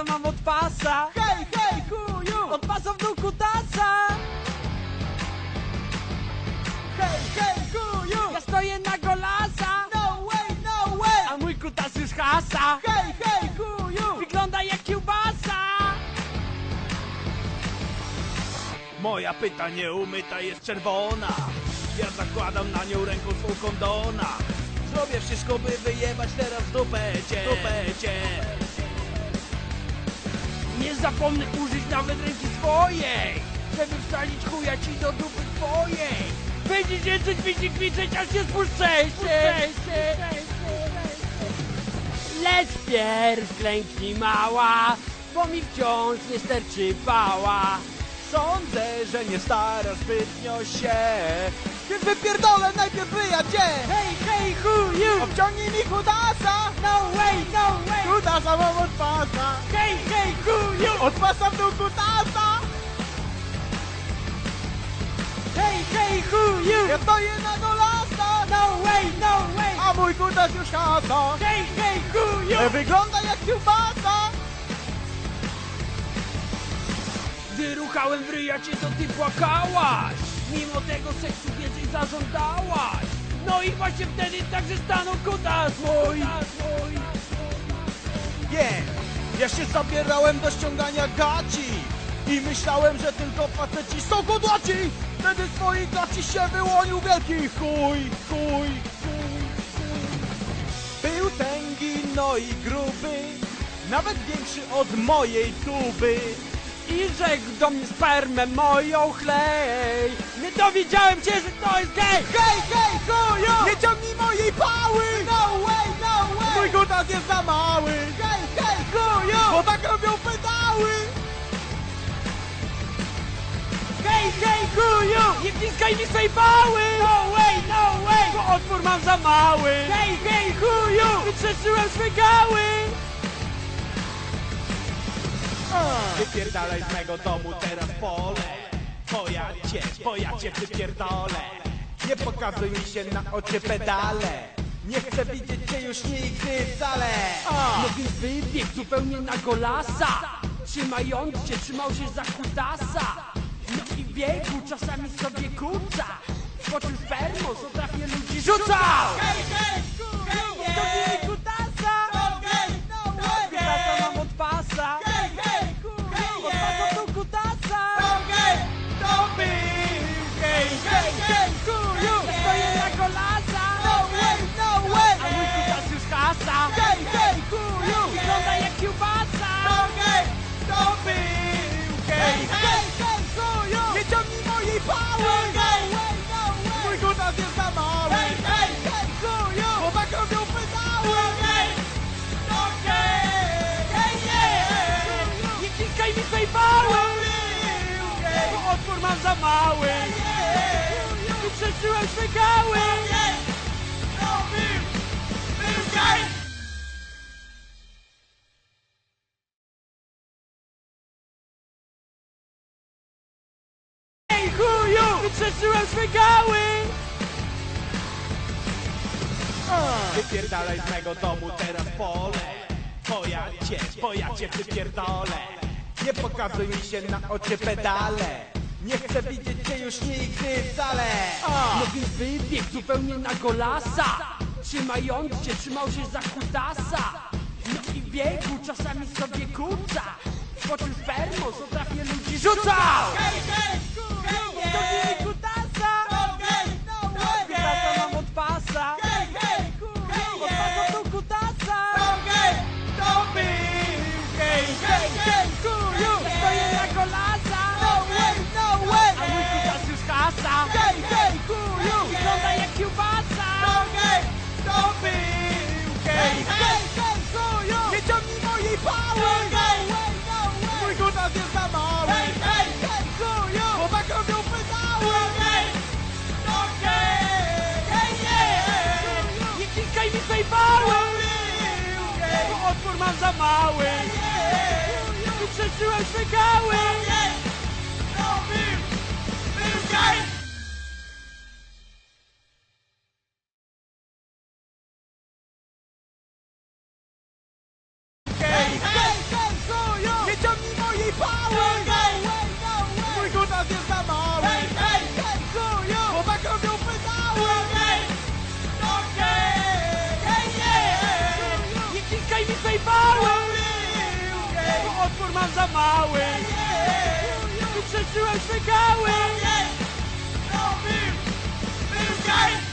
Kutasa mam od pasa Hej, hej, chuju! Od pasa w dół kutasa Hej, hej, chuju! Ja stoję na golasa No way, no way! A mój kutas już hasa Hej, hej, chuju! Wygląda jak kiełbasa Moja pyta nieumyta jest czerwona Ja zakładam na nią ręką swą kondona Zrobię wszystko, by wyjebać teraz dupę cię, dupę cię. Nie zapomnę użyć nawet ręki swojej Żeby wsadzić chuja ci do dupy twojej Będziesz jęczyć, widzieć, kwiczeć, aż się spuszczejcie Lecz pierw klęknij mała Bo mi wciąż nie sterczy pała Sądzę, że nie stara zbytnio się Więc wypierdolę najpierw wyja cię! Hej, hej, chuju! Obciągnij mi kutasa! No way, no way! Kutasa mam od pasa! Hej, hej, chuju! Od pasa w dół kutasa! Hej, hej, chuju! Ja stoję na golasa! No way, no way! A mój kutas już hasa! Hej, hej, chuju! E, Wygląda jak kiełbasa! Gdy ruchałem w ryja cię, to ty płakałaś Mimo tego seksu więcej zażądałaś No i właśnie wtedy także stanął kutas mój Nie! Ja się zabierałem do ściągania gaci I myślałem, że tylko faceci są kudłaci Wtedy z swoich gaci się wyłonił wielki chuj, chuj, chuj, chuj Był tęgi, no i gruby Nawet większy od mojej tuby I rzekł do mnie spermę moją chlej Nie dowiedziałem cię, że to jest gej Hej, hej, chuju! Nie ciągnij mojej pały! No way, no way! Mój kutas jest za mały! Nie wciskaj mi swej pały! No way, no way! Bo otwór mam za mały! Hej, hej, chuju! Wytrzeszyłem swe gały! Wypierdalaj z mego domu teraz pole Bo ja cię, bo ja cię wypierdolę Nie pokazuj mi się na oczy pedale Nie chcę widzieć cię już nigdy wcale No więc wybiegł zupełnie na golasa Trzymając cię, trzymał się za kutasa I biegł, czasami sobie kuca. Skoczył spermą, co trafię ludzi rzucał za mały hej! Wytrzeszyłem swe gały! Ej chuju! Wytrzeszyłem swe gały Wypierdalaj z mego domu teraz pole Bo ja cię, bo ja cię wypierdolę Nie pokazuj mi się na oczy pedale Nie chcę widzieć cię już nigdy wcale. No więc wybiegł zupełnie na golasa Trzymając cię, trzymał się za kutasa. No i biegł, czasami sobie kuca. Skoczył spermą, co trafię ludzi rzucał. Hej, hej, mały hej! Wytrzeszyłem swe going. The situation going. No, Bill. Bill.